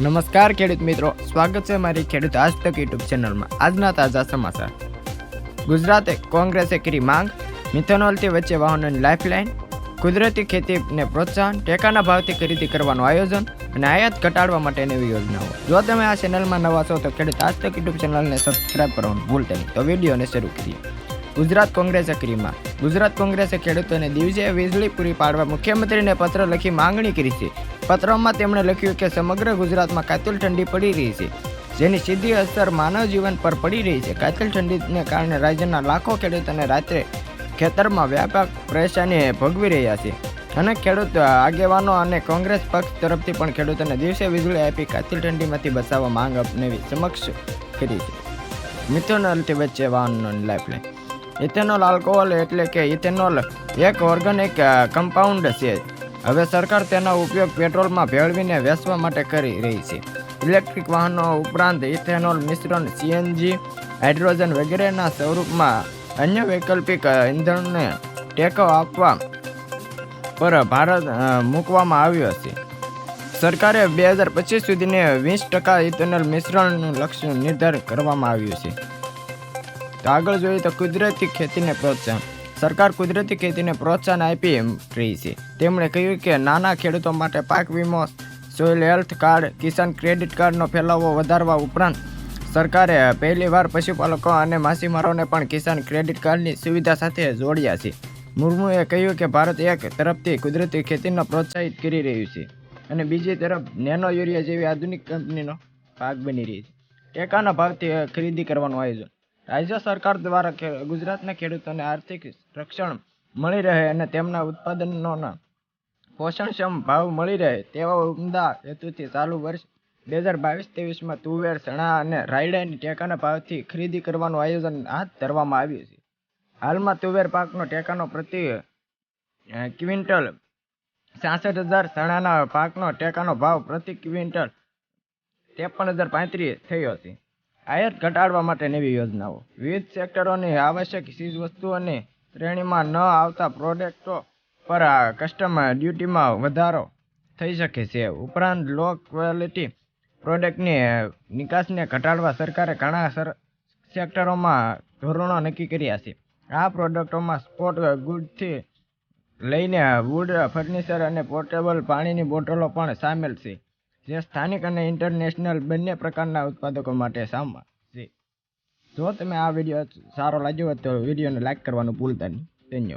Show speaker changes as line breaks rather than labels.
નમસ્કાર ખેડૂત મિત્રો, સ્વાગત છે મારી ખેડૂત આજ તક યુટ્યુબ ચેનલમાં. આજના તાજા સમાચાર. ગુજરાતે કોંગ્રેસે કરી માંગ, મિથેનોલથી વચ્ચે વાહનોની લાઇફલાઇન, કુદરતી ખેતીને પ્રોત્સાહન, ટેકાના ભાવથી ખરીદી કરવાનું આયોજન અને આયાત ઘટાડવા માટેની યોજનાઓ. જો તમે આ ચેનલમાં નવા છો તો ખેડૂત આજ તક યુટ્યુબ ચેનલને સબસ્ક્રાઇબ કરવાનું ભૂલતા નહીં. તો વિડીયોને શરૂ કરીએ. ગુજરાત કોંગ્રેસે કરી ગુજરાત કોંગ્રેસે ખેડૂતોને દિવસે વીજળી પૂરી પાડવા મુખ્યમંત્રીને પત્ર લખી માંગણી કરી છે. પત્રમાં તેમણે લખ્યું કે સમગ્ર ગુજરાતમાં કાતિલ ઠંડી પડી રહી છે, જેની સીધી અસર માનવ જીવન પર પડી રહી છે. કાતિલ ઠંડીને કારણે રાજ્યના લાખો ખેડૂતોને રાત્રે ખેતરમાં વ્યાપક પરેશાની ભોગવી રહ્યા છે. અને ખેડૂત આગેવાનો અને કોંગ્રેસ પક્ષ તરફથી પણ ખેડૂતોને દિવસે વીજળી આપી કાતિલ ઠંડીમાંથી બચાવવા માંગ અપનાવી સમક્ષ કરી છે. મિથેનોલથી વચ્ચે વાહનનો લાઇફલાઇન. ઇથેનોલ આલ્કોહોલ એટલે કે ઇથેનોલ એક ઓર્ગેનિક કમ્પાઉન્ડ છે. હવે સરકાર તેનો ઉપયોગ પેટ્રોલમાં ભેળવીને વેચવા માટે કરી રહી છે. ઇલેક્ટ્રિક વાહનો ઉપરાંત ઇથેનોલ મિશ્રણ, સીએનજી, હાઇડ્રોજન વગેરેના સ્વરૂપમાં અન્ય વૈકલ્પિક ઇંધણને ટેકો આપવા પર ભારત મૂકવામાં આવ્યો છે. સરકારે બે હજાર પચીસ સુધીને વીસ ટકા ઇથેનોલ મિશ્રણનું લક્ષ્ય નિર્ધાર કરવામાં આવ્યું છે. આગળ જોઈએ તો કુદરતી ખેતીને પ્રોત્સાહન. સરકાર કુદરતી ખેતીને પ્રોત્સાહન આપી રહી છે. તેમણે કહ્યું કે નાના ખેડૂતો માટે પાક વીમો, soil health card, Kisan credit કાર્ડનો ફેલાવો વધારવા ઉપરાંત સરકારે પહેલીવાર પશુપાલકો અને માછીમારોને પણ કિસાન ક્રેડિટ કાર્ડની સુવિધા સાથે જોડ્યા છે. મુર્મુએ કહ્યું કે ભારત એક તરફથી કુદરતી ખેતીને પ્રોત્સાહિત કરી રહ્યું છે અને બીજી તરફ નેનો યુરિયા જેવી આધુનિક કંપનીનો ભાગ બની રહી છે. ટેકાના ભાવથી ખરીદી કરવાનું આયોજન રાજ્ય સરકાર દ્વારા ગુજરાતના ખેડૂતોને આર્થિક રક્ષણ મળી રહે અને તેમના ઉત્પાદનોના પોષણક્ષમ ભાવ મળી રહે તેવા ઉમદા હેતુથી ચાલુ વર્ષ બે હજાર બાવીસ ત્રેવીસમાં તુવેર, ચણા અને રાયડાની ટેકાના ભાવથી ખરીદી કરવાનું આયોજન હાથ ધરવામાં આવ્યું છે. હાલમાં તુવેર પાકનો ટેકાનો પ્રતિ ક્વિન્ટલ છાસઠ હજાર ચણાના પાકનો ટેકાનો ભાવ પ્રતિ ક્વિન્ટલ ત્રેપન હજાર પાંત્રીસ થયો છે. આયાત ઘટાડવા માટે નવી યોજનાઓ. વિવિધ સેક્ટરોની આવશ્યક ચીજ વસ્તુઓની શ્રેણીમાં ન આવતા પ્રોડક્ટો પર આ કસ્ટમ ડ્યુટીમાં વધારો થઈ શકે છે. ઉપરાંત, લો ક્વોલિટી પ્રોડક્ટની નિકાસને ઘટાડવા સરકારે ઘણા સેક્ટરોમાં ધોરણો નક્કી કર્યા છે. આ પ્રોડક્ટોમાં સ્પોર્ટ ગુડથી લઈને વુડ ફર્નિચર અને પોર્ટેબલ પાણીની બોટલો પણ સામેલ છે. જે સ્થાનિક અને ઇન્ટરનેશનલ બંને પ્રકારના ઉત્પાદકો માટે સામા છે. જો તમે આ વીડિયો સારો લાગ્યો હોય તો વિડીયોને લાઈક કરવાનું ભૂલતા નહીં. ધન્યવાદ.